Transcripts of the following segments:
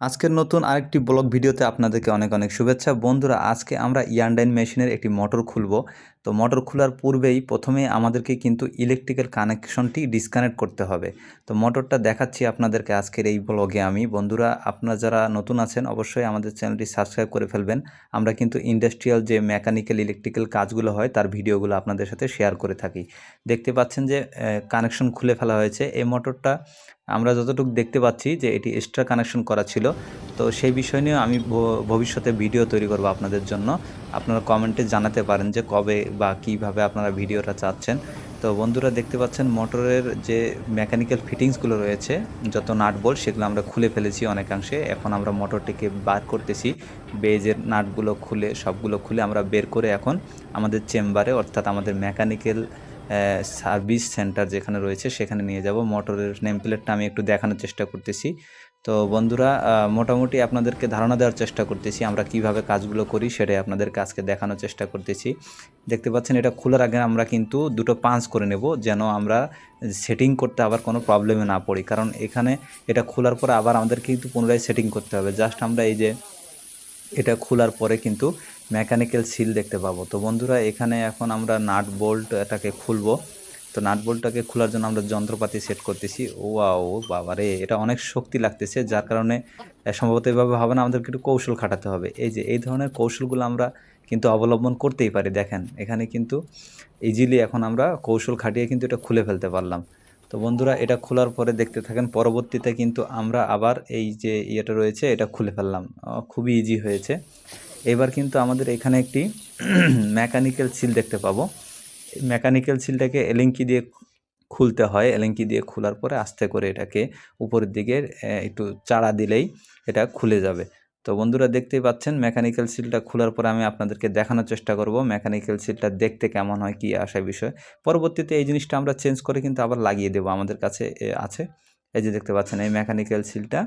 আজকের নতুন আরেকটি ব্লগ ভিডিওতে আপনাদেরকে অনেক অনেক শুভেচ্ছা। বন্ধুরা, আজকে আমরা ইয়ানডাইন মেশিনের একটি মোটর খুলব। তো মোটর খোলার পূর্বেই প্রথমে আমাদেরকে কিন্তু ইলেকট্রিক্যাল কানেকশনটি ডিসকানেক্ট করতে হবে। তো মোটরটা দেখাচ্ছি আপনাদেরকে আজকের এই ব্লগে আমি। বন্ধুরা, আপনারা যারা নতুন আছেন, অবশ্যই আমাদের চ্যানেলটি সাবস্ক্রাইব করে ফেলবেন। আমরা কিন্তু ইন্ডাস্ট্রিয়াল যে মেকানিক্যাল ইলেকট্রিক্যাল কাজগুলো হয়, তার ভিডিওগুলো আপনাদের সাথে শেয়ার করে থাকি। দেখতে পাচ্ছেন যে কানেকশন খুলে ফেলা হয়েছে। এই মোটরটা আমরা যতটুকু দেখতে পাচ্ছি যে, এটি এক্সট্রা কানেকশন করা ছিল। তো সেই বিষয় নিয়ে আমি ভবিষ্যতে ভিডিও তৈরি করব আপনাদের জন্য। আপনারা কমেন্টে জানাতে পারেন যে কবে বা কীভাবে আপনারা ভিডিওটা চাচ্ছেন। তো বন্ধুরা দেখতে পাচ্ছেন মোটরের যে মেকানিক্যাল ফিটিংসগুলো রয়েছে, যত নাট বল সেগুলো আমরা খুলে ফেলেছি অনেকাংশে। এখন আমরা মোটরটিকে বার করতেছি, বেজের নাটগুলো খুলে, সবগুলো খুলে আমরা বের করে এখন আমাদের চেম্বারে, অর্থাৎ আমাদের মেকানিক্যাল সার্ভিস সেন্টার যেখানে রয়েছে, সেখানে নিয়ে যাব। মোটরের নেম প্লেটটা আমি একটু দেখানোর চেষ্টা করতেছি। তো বন্ধুরা মোটামুটি আপনাদেরকে ধারণা দেওয়ার চেষ্টা করতেছি আমরা কীভাবে কাজগুলো করি, সেটাই আপনাদেরকে আজকে দেখানোর চেষ্টা করতেছি। দেখতে পাচ্ছেন, এটা খোলার আগে আমরা কিন্তু দুটো পাঞ্চ করে নেব, যেন আমরা সেটিং করতে আবার কোনো প্রবলেমে না পড়ি। কারণ এখানে এটা খোলার পরে আবার আমাদের কিন্তু পুনরায় সেটিং করতে হবে। জাস্ট আমরা এই যে এটা খোলার পরে কিন্তু মেকানিক্যাল সিল দেখতে পাবো। তো বন্ধুরা, এখানে এখন আমরা নাট বোল্ট এটাকে খুলবো। তো নাট বোল্টটাকে খোলার জন্য আমরা যন্ত্রপাতি সেট করতেছি। ও ও বাবা রে, এটা অনেক শক্তি লাগতেছে, যার কারণে সম্ভবত এভাবে হবে না, আমাদেরকে একটু কৌশল খাটাতে হবে। এই যে, এই ধরনের কৌশলগুলো আমরা কিন্তু অবলম্বন করতেই পারি, দেখেন। এখানে কিন্তু ইজিলি এখন আমরা কৌশল খাটিয়ে কিন্তু এটা খুলে ফেলতে পারলাম। তো বন্ধুরা, এটা খোলার পরে দেখতে থাকেন, পরবর্তীতে কিন্তু আমরা আবার এই যে ইয়েটা রয়েছে, এটা খুলে ফেললাম। খুবই ইজি হয়েছে। এবার কিন্তু আমাদের এখানে একটি মেকানিক্যাল সিল দেখতে পাবো। মেকানিক্যাল সিলটাকে এলিঙ্কি দিয়ে খুলতে হয়। এলিঙ্কি দিয়ে খোলার পরে আস্তে করে এটাকে উপরের দিকে একটু চাড়া দিলেই এটা খুলে যাবে। তো বন্ধুরা দেখতেই পাচ্ছেন মেকানিক্যাল সিলটা খোলার পরে আমি আপনাদেরকে দেখানোর চেষ্টা করব। মেকানিক্যাল সিলটা দেখতে কেমন হয়, কী আসে বিষয়। পরবর্তীতে এই জিনিসটা আমরা চেঞ্জ করে কিন্তু আবার লাগিয়ে দেবো আমাদের কাছে আছে। এই যে দেখতে পাচ্ছেন, এই মেকানিক্যাল সিলটা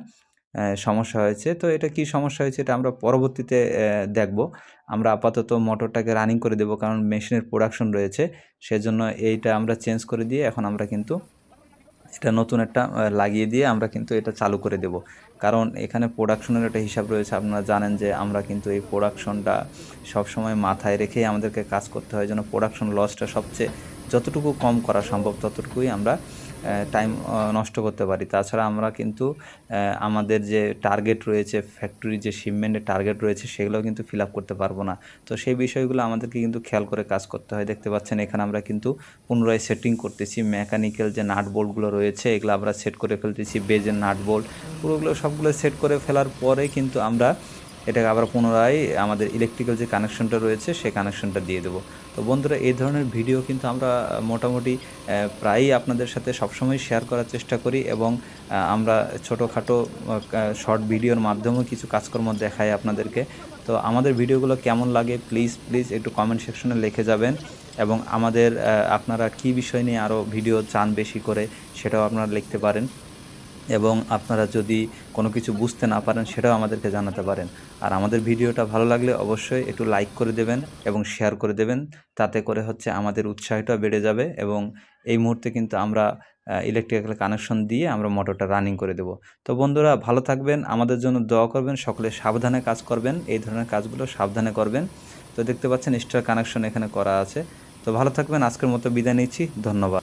সমস্যা হয়েছে। তো এটা কি সমস্যা হয়েছে এটা আমরা পরবর্তীতে দেখব। আমরা আপাতত মোটরটাকে রানিং করে দেবো কারণ মেশিনের প্রোডাকশন রয়েছে। সেজন্য এইটা আমরা চেঞ্জ করে দিয়ে এখন আমরা কিন্তু এটা নতুন একটা লাগিয়ে দিয়ে আমরা কিন্তু এটা চালু করে দেব। কারণ এখানে প্রোডাকশনের একটা হিসাব রয়েছে। আপনারা জানেন যে আমরা কিন্তু এই প্রোডাকশনটা সবসময় মাথায় রেখেই আমাদেরকে কাজ করতে হয়। যেন প্রোডাকশন লসটা সবচেয়ে যতটুকু কম করা সম্ভব ততটুকুই আমরা টাইম নষ্ট করতে পারি। তাছাড়া আমরা কিন্তু আমাদের যে টার্গেট রয়েছে ফ্যাক্টরির যে শিপমেন্টের টার্গেট রয়েছে, সেগুলো কিন্তু ফিল আপ করতে পারব না। তো সেই বিষয়গুলো আমাদেরকে কিন্তু খেয়াল করে কাজ করতে হয়। দেখতে পাচ্ছেন, এখানে আমরা কিন্তু পুনরায় সেটিং করতেছি। মেকানিক্যাল যে নাট বোল্টগুলো রয়েছে, এগুলো আমরা সেট করে ফেলতেছি বেজের নাট বোল্ট পুরোগুলো সবগুলো সেট করে ফেলার পরে কিন্তু আমরা এটাকে আবার পুনরায় আমাদের ইলেকট্রিক্যাল যে কানেকশনটা রয়েছে, সেই কানেকশনটা দিয়ে দেবো। তো বন্ধুরা, এই ধরনের ভিডিও কিন্তু আমরা মোটামুটি প্রায়ই আপনাদের সাথে সবসময় শেয়ার করার চেষ্টা করি এবং আমরা ছোটোখাটো শর্ট ভিডিওর মাধ্যমেও কিছু কাজকর্ম দেখাই আপনাদেরকে। তো আমাদের ভিডিওগুলো কেমন লাগে প্লিজ প্লিজ একটু কমেন্ট সেকশনে লিখে যাবেন এবং আমাদের আপনারা কী বিষয় নিয়ে আরও ভিডিও চান বেশি করে, সেটাও আপনারা লিখতে পারেন। এবং আপনারা যদি কোনো কিছু বুঝতে না পারেন, সেটাও আমাদেরকে জানাতে পারেন। আর আমাদের ভিডিওটা ভালো লাগলে অবশ্যই একটু লাইক করে দেবেন এবং শেয়ার করে দেবেন। তাতে করে হচ্ছে আমাদের উৎসাহটা বেড়ে যাবে এবং এই মুহূর্তে কিন্তু আমরা ইলেকট্রিক্যাল কানেকশন দিয়ে আমরা মোটরটা রানিং করে দেব। তো বন্ধুরা, ভালো থাকবেন, আমাদের জন্য দোয়া করবেন, সকলে সাবধানে কাজ করবেন, এই ধরনের কাজগুলো সাবধানে করবেন। তো দেখতে পাচ্ছেন স্টার কানেকশন এখানে করা আছে। তো ভালো থাকবেন, আজকের মতো বিদায় নিচ্ছি, ধন্যবাদ।